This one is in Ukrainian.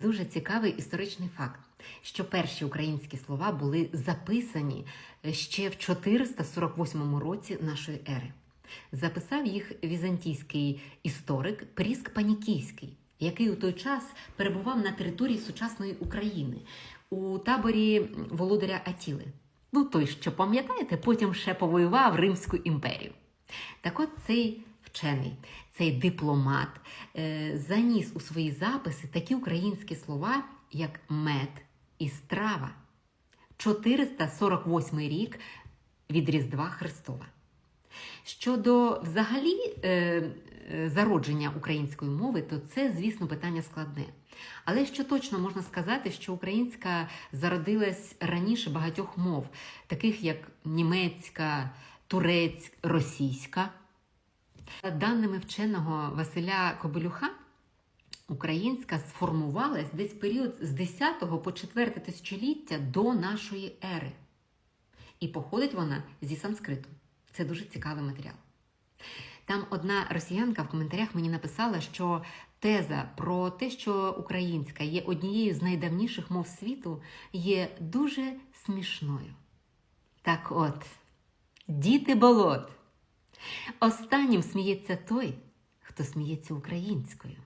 Дуже цікавий історичний факт, що перші українські слова були записані ще в 448 році нашої ери. Записав їх візантійський історик Пріск Панікійський, який у той час перебував на території сучасної України у таборі володаря Атіли. Ну, той, що пам'ятаєте, потім ще повоював Римську імперію. Так от цей вчений, цей дипломат е, заніс у свої записи такі українські слова, як мед і страва. 448 рік від Різдва Христова. Щодо взагалі е, зародження української мови, то це, звісно, питання складне. Але що точно можна сказати, що українська зародилась раніше багатьох мов, таких як німецька, турецька, російська. За даними вченого Василя Кобилюха, українська сформувалась десь в період з 10 по 4 тисячоліття до нашої ери. І походить вона зі санскриту. Це дуже цікавий матеріал. Там одна росіянка в коментарях мені написала, що теза про те, що українська є однією з найдавніших мов світу, є дуже смішною. Так от, діти болот. Останнім сміється той, хто сміється українською.